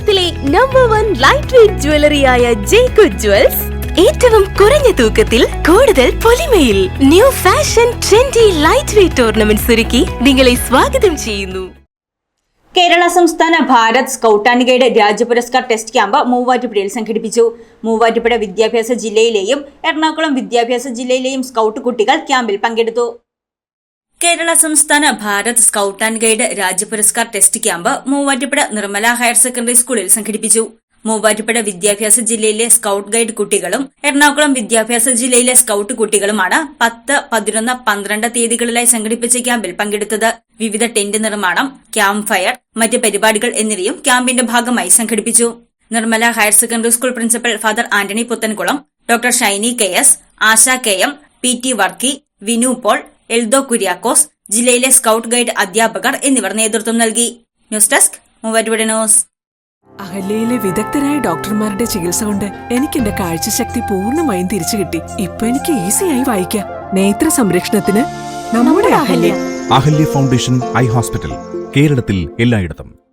കേരളത്തിലെ number one light weight ജ്വല്ലറിയായ ജേക്കു jewels ഏറ്റവും കുറഞ്ഞ തൂക്കത്തിൽ കൂടുതൽ പൊലിമയിൽ new fashion trendy light weight ornaments ഒരുക്കി നിങ്ങളെ സ്വാഗതം ചെയ്യുന്നു. കേരള സംസ്ഥാന Bharat scout and guide Rajyapuraskar test camp മൂവാറ്റുപുഴയിൽ സംഘടിപ്പിച്ചു. മൂവാറ്റുപുഴ വിദ്യാഭ്യാസ ജില്ലയിലെയും എറണാകുളം വിദ്യാഭ്യാസ ജില്ലയിലെയും സ്കൗട്ട് കുട്ടികൾ ക്യാമ്പിൽ പങ്കെടുത്തു. കേരള സംസ്ഥാന Bharat scout and guide Rajyapuraskar test camp Muvattupuzha Nirmala higher secondary സ്കൂളിൽ സംഘടിപ്പിച്ചു. മൂവാറ്റുപുഴ വിദ്യാഭ്യാസ ജില്ലയിലെ സ്കൌട്ട് ഗൈഡ് കുട്ടികളും എറണാകുളം വിദ്യാഭ്യാസ ജില്ലയിലെ സ്കൌട്ട് കുട്ടികളുമാണ് പത്ത് പതിനൊന്ന് പന്ത്രണ്ട് തീയതികളിലായി സംഘടിപ്പിച്ച ക്യാമ്പിൽ പങ്കെടുത്തത്. വിവിധ ടെന്റ് നിർമ്മാണം ക്യാമ്പ് ഫയർ മറ്റ് പരിപാടികൾ എന്നിവയും ക്യാമ്പിന്റെ ഭാഗമായി സംഘടിപ്പിച്ചു. Nirmala higher secondary school principal father Antony Puthenkulam doctor Shiny K S Asha K M P T Varkey Vinu Paul Eldho Kuriakose ജില്ലയിലെ സ്കൗട്ട് ഗൈഡ് അധ്യാപകർ എന്നിവർ നേതൃത്വം നൽകി. News desk Muvattupuzha news. അഹല്യയിലെ വിദഗ്ധരായ ഡോക്ടർമാരുടെ ചികിത്സ കൊണ്ട് എനിക്ക് എന്റെ കാഴ്ചശക്തി പൂർണമായും തിരിച്ചു കിട്ടി. ഇപ്പൊ എനിക്ക് ഈസിയായി വായിക്കാം. നേത്ര സംരക്ഷണത്തിന് നമ്മുടെ Ahalya. Ahalya foundation eye hospital കേരളത്തിൽ എല്ലായിടത്തും.